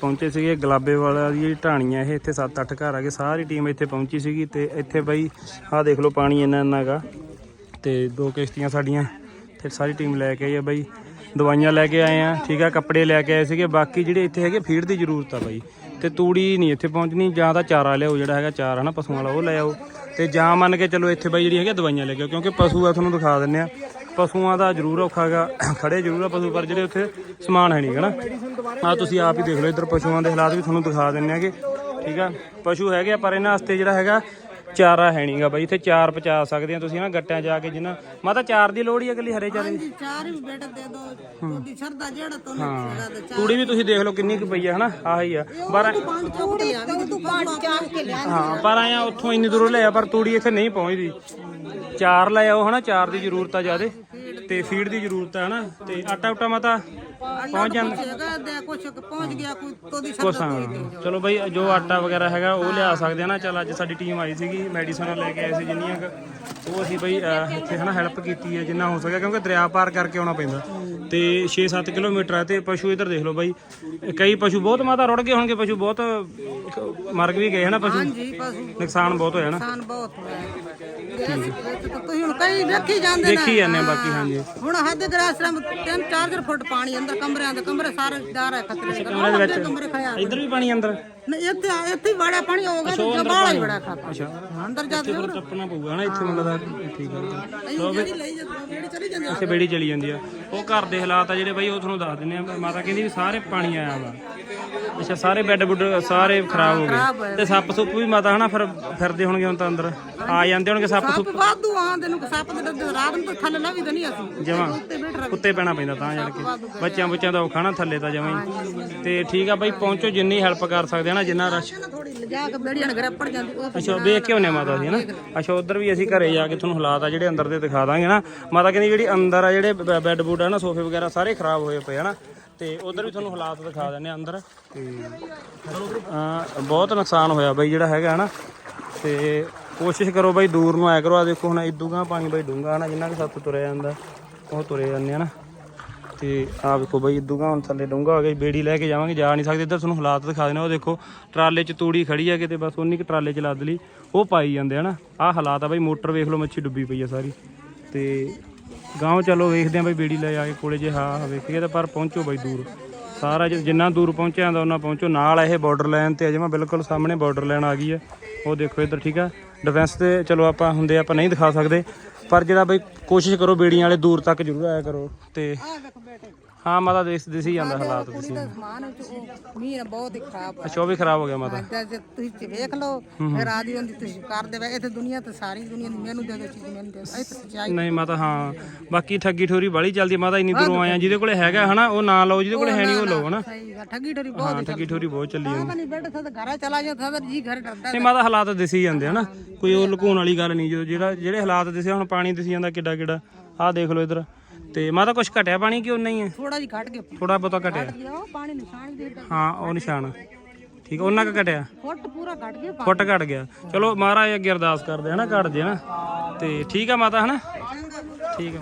ਪਹੁੰਚੇ ਸੀਗੇ, ਗਲਾਬੇ ਵਾਲਾ ਦੀ ਜਿਹੜੀ ਢਾਣੀਆਂ ਇਹ ਇੱਥੇ 7-8 ਘਰ ਆਗੇ ਸਾਰੀ ਟੀਮ ਇੱਥੇ ਪਹੁੰਚੀ ਸੀਗੀ ਤੇ ਇੱਥੇ ਬਾਈ ਆਹ ਦੇਖ ਲਓ ਪਾਣੀ ਇੰਨਾ ਇੰਨਾ ਗਾ ਤੇ ਦੋ ਕਿਸ਼ਤੀਆਂ ਸਾਡੀਆਂ, ਤੇ ਸਾਰੀ ਟੀਮ ਲੈ ਕੇ ਆਈ ਆ ਬਾਈ। ਦਵਾਈਆਂ ਲੈ ਕੇ ਆਏ ਆ, ਠੀਕ ਆ, ਕੱਪੜੇ ਲੈ ਕੇ ਆਏ ਸੀਗੇ, ਬਾਕੀ ਜਿਹੜੇ ਇੱਥੇ ਹੈਗੇ ਫੀਡ ਦੀ ਜ਼ਰੂਰਤ ਆ ਬਾਈ। ਤੇ ਤੂੜੀ ਨਹੀਂ ਇੱਥੇ ਪਹੁੰਚਣੀ, ਜਾਂ ਤਾਂ ਚਾਰਾ ਲਿਆਓ, ਜਿਹੜਾ ਹੈਗਾ ਚਾਰਾ ਨਾ, ਪਸ਼ੂਆਂ ਵਾਲਾ ਉਹ ਲੈ ਆਓ। ਤੇ ਜਾਂ ਮੰਨ ਕੇ ਚਲੋ ਇੱਥੇ ਬਾਈ ਜਿਹੜੀ ਹੈਗੀ ਦਵਾਈਆਂ ਲੈ ਕੇ ਆਓ, ਕਿਉਂਕਿ ਪਸ਼ੂ ਆ, ਤੁਹਾਨੂੰ ਦਿਖਾ ਦਿੰਨੇ ਆ। ਪਸ਼ੂਆਂ ਦਾ ਜ਼ਰੂਰ ਔਖਾ ਹੈਗਾ ਖੜੇ ਜ਼ਰੂਰ ਆ ਪਸ਼ੂ ਪਰ ਜਿਹੜੇ ਉੱਥੇ ਸਮਾਨ ਹੈ ਨਹੀਂ ਹੈਗਾ ਨਾ। ਆ ਤੁਸੀਂ ਆਪ ਹੀ ਦੇਖ ਲਓ ਇੱਧਰ ਪਸ਼ੂਆਂ ਦੇ ਹਾਲਾਤ ਵੀ ਤੁਹਾਨੂੰ ਦਿਖਾ ਦਿੰਨੇ ਆਗੇ ਠੀਕ ਆ? ਪਸ਼ੂ ਹੈਗੇ ਆ ਪਰ ਇਹਨਾਂ ਵਾਸਤੇ ਜਿਹੜਾ ਹੈਗਾ ਚਾਰਾ ਹੈ ਨਹੀਂਗਾ ਬਾਈ। ਇੱਥੇ ਚਾਰ ਪਚਾ ਸਕਦੇ ਆ ਤੁਸੀਂ ਨਾ ਗੱਟਿਆਂ ਜਾ ਕੇ ਜਿੰਨਾ। ਮਾਤਾ ਚਾਰ ਦੀ ਲੋੜ ਹੀ ਇਕੱਲੀ ਹਰੇ ਚਾਰੇ ਦੀ? ਚਾਰ ਵੀ ਬੇਟਾ ਦੇ ਦੋ ਉਹਦੀ ਸਰਦਾ ਜਿਹੜਾ ਤੋਂ ਹੈਗਾ ਤੇ ਤੂੜੀ ਵੀ ਤੁਸੀਂ ਦੇਖ ਲਓ ਕਿੰਨੀ ਕੁ ਪਈ ਆ ਹਨਾ? ਆਹੀ ਆ। ਪਰ ਤੂੰ ਹਾਂ ਪਰ ਆਇਆ ਉੱਥੋਂ ਇੰਨੀ ਦੂਰੋਂ ਲਿਆ ਪਰ ਤੂੜੀ ਇੱਥੇ ਨਹੀਂ ਪਹੁੰਚਦੀ। ਚਾਰ ਲੈ ਆਓ ਹਨਾ? ਚਾਰ ਦੀ ਜ਼ਰੂਰਤ ਆ ਜਿਆਦੇ। ਤੇ ਫੀਡ ਦੀ ਜ਼ਰੂਰਤ ਆ ਹਨਾ? ਤੇ ਆਟਾ ਉਟਾ ਮਾਤਾ? ਪਹੁੰਚ ਜਾਂਦਾ ਹੈਗਾ ਦੇ ਕੁਛ ਕੁ ਪਹੁੰਚ ਗਿਆ ਕੋਈ ਤੋਦੀ ਕੁਛ ਸਰਦਾ ਹਾਂ। ਚਲੋ ਬਈ ਜੋ ਆਟਾ ਵਗੈਰਾ ਹੈਗਾ ਉਹ ਲਿਆ ਸਕਦੇ ਆ ਨਾ। ਚਲ ਅੱਜ ਸਾਡੀ ਟੀਮ ਆਈ ਸੀਗੀ ਮੈਡੀਸਨਾਂ ਲੈ ਕੇ ਆਏ ਸੀ ਜਿੰਨੀਆਂ ਕੁ। ਉਹ ਅਸੀਂ ਬਈ ਅਹ, ਇੱਥੇ ਹਨਾ ਹੈਲਪ ਕੀਤੀ ਹੈ ਜਿੰਨਾ ਹੋ ਸਕਿਆ ਕਿਉਂਕਿ ਦਰਿਆ ਪਾਰ ਕਰਕੇ ਆਉਣਾ ਪੈਂਦਾ। ਤੇ 6-7 ਕਿਲੋਮੀਟਰ ਹੈ ਤੇ ਪਸ਼ੂ ਇੱਧਰ ਦੇਖ ਲਓ ਬਈ। ਕਈ ਪਸ਼ੂ ਬਹੁਤ ਮਾਤਾ ਰੁੜ ਗਏ ਹੋਣਗੇ ਪਸ਼ੂ ਬਹੁਤ ਮਰ ਵੀ ਗਏ ਹਨਾ ਪਸ਼ੂ। ਨੁਕਸਾਨ ਬਹੁਤ ਹੋਇਆ ਨਾ। ਨੁਕਸਾਨ ਬਹੁਤ ਹੋਇਆ। ਤੁਸੀਂ ਹੁਣ ਕਈ ਵੇਖੀ ਜਾਂਦੇ ਨੇ। ਦੇਖੀ ਜਾਂਦੇ ਆ ਬਾਕੀ ਹਾਂਜੀ। ਹੁਣ ਹੱਦ ਗਰਾਸਰਮ ਤਿੰਨ ਚਾਰ ਫੁੱਟ ਪਾਣੀ ਅੰਦਰ ਕਮਰਿਆਂ ਦੇ ਕਮਰੇ ਸਾਰੇ ਡਰ ਹੈ ਖਤਰੇ ਦੇ ਕਮਰੇ ਦੇ ਵਿੱਚ? ਕਮਰੇ ਖੜਿਆ ਇੱਧਰ ਵੀ ਪਾਣੀ ਅੰਦਰ? ਨਹੀਂ ਇੱਥੇ ਇੱਥੇ ਹੀ ਬੜਾ ਪਾਣੀ ਹੋਗਾ ਤੇ ਜਬਾਲਾ ਹੀ ਬੜਾ ਖਾਤਾ। ਅੱਛਾ। ਅੰਦਰ ਜਾ ਕੇ ਫਿਰ ਟੱਪਣਾ ਪਊਗਾ ਹਨਾ ਇੱਥੇ ਮੈਨੂੰ ਲੱਗਦਾ ਠੀਕ ਆ। ਅਸੀਂ ਜਿਹੜੀ ਲਈ ਜਾਂਦੇ ਜਿਹੜੀ ਚਲੀ ਜਾਂਦੇ ਇੱਥੇ ਬੇੜੀ ਚਲੀ ਜਾਂਦੀ ਆ। ਉਹ ਘਰ ਦੇ ਹਾਲਾਤ ਆ ਜਿਹੜੇ ਬਾਈ ਉਹ ਤੁਹਾਨੂੰ ਦੱਸ ਦਿੰਨੇ ਆ। ਮਾਤਾ ਕਹਿੰਦੀ ਵੀ ਸਾਰੇ ਪਾਣੀ ਆਇਆ ਵਾ। ਅੱਛਾ ਸਾਰੇ ਬੈੱਡ ਬੁੱਡ ਸਾਰੇ ਖਰਾਬ ਹੋ ਗਏ। ਤੇ ਸੱਪ ਸੁੱਪ ਵੀ ਮਾਤਾ ਹਨਾ ਫਿਰ ਫਿਰਦੇ ਹੋਣਗੇ ਹੁਣ ਤਾਂ ਅੰਦਰ। ਆ ਜਾਂਦੇ ਹੋਣਗੇ ਸੱਪ ਸੁੱਪ ਵਾਧੂ ਆਂਦੇ ਨੂੰ ਸੱਪ ਦੇ ਰਾਤ ਨੂੰ ਥੱਲੇ ਲੱਭੀ ਤਾਂ ਨਹੀਂ ਅਸੀਂ। ਜਮਾਂ। ਕੁੱਤੇ ਪੈਣਾ ਪੈਂਦਾ ਤਾਂ ਜਾਣ ਕੇ। ਬੱਚਿਆਂ ਬੱਚਿਆਂ ਦਾ ਔਖਾ ਨਾ ਥੱਲੇ ਤਾਂ ਜਮਾਂ ਹੀ। ਤੇ ਠੀਕ ਆ ਬਾਈ ਪਹੁੰਚੋ ਜਿੰਨੀ ਹੈਲਪ ਕਰ ਸਕਦੇ ਆ ਨਾ ਜਿੰਨਾ ਰਸ਼ ਨਾ ਥੋੜੀ ਲਿਜਾ ਕੇ ਬੇੜੀਆਂ ਘਰੇ ਪੜ ਜਾਂਦੀ ਉਹ ਅੱਛਾ ਵੇਖ ਕੇ ਆਉਨੇ ਮਾਤਾ ਦੀ ਹਨਾ ਅੱਛਾ ਉਧਰ ਵੀ ਅਸੀਂ ਘਰੇ ਜਾ ਕੇ ਤੁਹਾਨੂੰ ਹਾਲਾਤ ਆ ਜਿਹੜੇ ਅੰਦਰ ਦੇ ਦਿਖਾ ਦਾਂਗੇ ਨਾ। ਮਾਤਾ ਕਹਿੰਦੀ ਜਿਹੜੀ ਅੰਦਰ ਆ ਜਿਹੜੇ ਬੈੱਡ ਬੁੱਡ ਆ ਨਾ ਸੋਫੇ ਵਗੈਰਾ ਸਾਰੇ ਖਰਾਬ ਹੋਏ ਪਏ ਹਨਾ ਤੇ ਉਧਰ ਵੀ ਤੁਹਾਨੂੰ ਹਾਲਾਤ ਦਿਖਾ ਦਿੰਨੇ ਆ ਅੰਦਰ। ਤੇ ਬਹੁਤ ਨੁਕਸਾਨ ਹੋਇਆ ਬਾਈ ਜਿਹੜਾ ਹੈਗਾ ਹਨਾ ਤੇ ਕੋਸ਼ਿਸ਼ ਕਰੋ ਬਾਈ ਦੂਰ ਨੂੰ ਆਇਆ ਕਰੋ। ਆ ਦੇਖੋ ਹੁਣ ਇਦੂਗਾ ਪਾਣੀ ਬਾਈ ਡੂੰਗਾ ਹਨਾ ਜਿੰਨਾ ਕਿ ਸੱਤ ਤੁਰਿਆ ਜਾਂਦਾ ਉਹ ਤੁਰੇ ਜਾਂਦੇ ਆ ਨਾ। ਤੇ ਆ ਵੇਖੋ ਬਾਈ ਇਦੂਗਾ ਹੁਣ ਥੱਲੇ ਡੂੰਗਾ ਹੋ ਗਿਆ ਬੇੜੀ ਲੈ ਕੇ ਜਾਵਾਂਗੇ, ਜਾ ਨਹੀਂ ਸਕਦੇ, ਇੱਧਰ ਤੁਹਾਨੂੰ ਹਾਲਾਤ ਦਿਖਾ ਦੇਣਾ ਉਹ ਦੇਖੋ, ਟਰਾਲੇ 'ਚ ਤੂੜੀ ਖੜੀ ਆ ਕਿਤੇ, ਬਸ ਉਨੀ ਕੁ ਟਰਾਲੇ 'ਚ ਲੱਦ ਲਈ, ਉਹ ਪਾਈ ਜਾਂਦੇ ਹਨਾ ਆਹ ਹਾਲਾਤ ਆ ਬਈ, ਮੋਟਰ ਵੇਖ ਲਓ, ਮੱਛੀ ਡੁੱਬੀ ਪਈ ਆ ਸਾਰੀ। ਤੇ ਗਾਂਵ ਚਲੋ, ਵੇਖਦੇ ਆ ਬਈ, ਬੇੜੀ ਲੈ ਜਾ ਕੇ ਕੋਲੇ ਜੇ, ਹਾਂ ਵੇਖੀਏ ਤਾਂ, ਪਰ ਪਹੁੰਚੋ ਬਾਈ ਦੂਰ। ਸਾਰਾ ਜਿ- ਜਿੰਨਾ ਦੂਰ ਪਹੁੰਚਿਆ ਜਾਂਦਾ ਉਹਨਾਂ ਪਹੁੰਚੋ। ਨਾਲ ਇਹ ਬਾਰਡਰ ਲਾਈਨ ਤੇ ਅਜੇ ਮੈਂ ਬਿਲਕੁਲ ਸਾਹਮਣੇ ਬਾਰਡਰ ਲਾਈਨ ਆ ਗਈ ਹੈ ਉਹ ਦੇਖੋ ਇੱਧਰ, ਠੀਕ ਆ? ਡਿਫੈਂਸ ਤੇ, ਚਲੋ ਆਪਾਂ ਹੁੰਦੇ ਆਪਾਂ ਨਹੀਂ ਦਿਖਾ ਸਕਦੇ। ਪਰ ਜਿਹੜਾ ਬਈ ਕੋਸ਼ਿਸ਼ ਕਰੋ ਬੇੜੀਆਂ ਵਾਲੇ ਦੂਰ ਤੱਕ ਜ਼ਰੂਰ ਆਇਆ ਕਰੋ ਤੇ ਹਾਂ ਮਾਤਾ ਦੇਖ ਦਿਸੀ ਜਾਂਦਾ ਹਾਲਾਤ ਦਾ ਸਮਾਨ ਉਹ ਮੀਂਹ ਨਾਲ ਬਹੁਤ ਹੀ ਖਰਾਬ ਹੋਇਆ। ਅੱਛਾ ਉਹ ਵੀ ਖਰਾਬ ਹੋ ਗਿਆ ਮਾਤਾ। ਅੱਜ ਜੇ ਤੁਸੀਂ ਵੇਖ ਲਓ ਫਿਰ ਆਦੀ ਹੁੰਦੀ ਤੁਸੀਂ ਕਰ ਦੇਵੇ। ਇੱਥੇ ਦੁਨੀਆ ਤੇ ਸਾਰੀ ਦੁਨੀਆ ਦੀ ਮੈਨੂੰ ਦੇ ਦੇ ਚੀਜ਼ ਮੈਨੂੰ ਦੇ ਦਿਓ। ਇੱਥੇ ਸੱਚਾਈ। ਨਹੀਂ ਮਾਤਾ ਹਾਂ। ਬਾਕੀ ਠੱਗੀ ਠੋਰੀ ਬਾਲੀ ਚੱਲਦੀ ਮਾਤਾ ਇੰਨੀ ਦੂਰੋਂ ਆਇਆ ਜਿਹਦੇ ਕੋਲੇ ਹੈਗਾ ਹਨਾ ਉਹ ਨਾ ਲਓ ਜਿਹਦੇ ਕੋਲੇ ਹੈ ਨਹੀਂ ਉਹ ਲਓ ਹਨਾ। ਸਹੀ ਗੱਲ ਠੱਗੀ ਠੋਰੀ ਹਾਂ ਬਹੁਤ ਠੱਗੀ ਠੋਰੀ ਬਹੁਤ ਚੱਲੀ ਜਾਂਦੀ। ਪਤਾ ਨਹੀਂ ਬੇਟੇ ਸਾਡਾ ਘਰ ਚਲਾ ਜਾ ਸਾਡਾ ਜੀ ਘਰ ਡਰਦਾ ਨਹੀਂ ਮਾਤਾ ਹਾਲਾਤ ਦਿਸੀ ਜਾਂਦੇ ਹਨਾ। ਕੋਈ ਉਹ ਲੁਕਾਉਣ ਵਾਲੀ ਗੱਲ ਨਹੀਂ ਜੋ ਜਿਹੜਾ ਜਿਹੜੇ ਹਾਲਾਤ ਦਿਸੇ ਹੁਣ ਪਾਣੀ ਦਿਸੀ ਜਾਂਦਾ ਕਿੱਡਾ ਕਿੱਡਾ। ਆਹ ਦੇਖ ਲਓ ਇਧਰ। ਤੇ ਮਾਤਾ ਕੁਛ ਘਟਿਆ ਪਾਣੀ ਕਿਉਂ ਨਹੀਂ ਹੈ ਥੋੜਾ ਜਿਹਾ ਘਟ ਗਿਆ। ਥੋੜਾ ਬਹੁਤਾ ਘਟਿਆ। ਉਹ ਪਾਣੀ ਨਿਸ਼ਾਨ ਦੇ ਹਾਂ ਉਹ ਨਿਸ਼ਾਨ। ਠੀਕ ਉਹਨਾਂ ਕ ਘਟਿਆ? ਫੁੱਟ ਪੂਰਾ ਘਟ ਗਿਆ ਫੁੱਟ ਘਟ ਗਿਆ। ਚਲੋ ਮਹਾਰਾਜ ਅੱਗੇ ਅਰਦਾਸ ਕਰਦੇ ਹਨਾ ਘਟ ਜੇ ਨਾ ਤੇ ਠੀਕ ਆ ਮਾਤਾ ਹਨਾ? ਠੀਕ ਆ।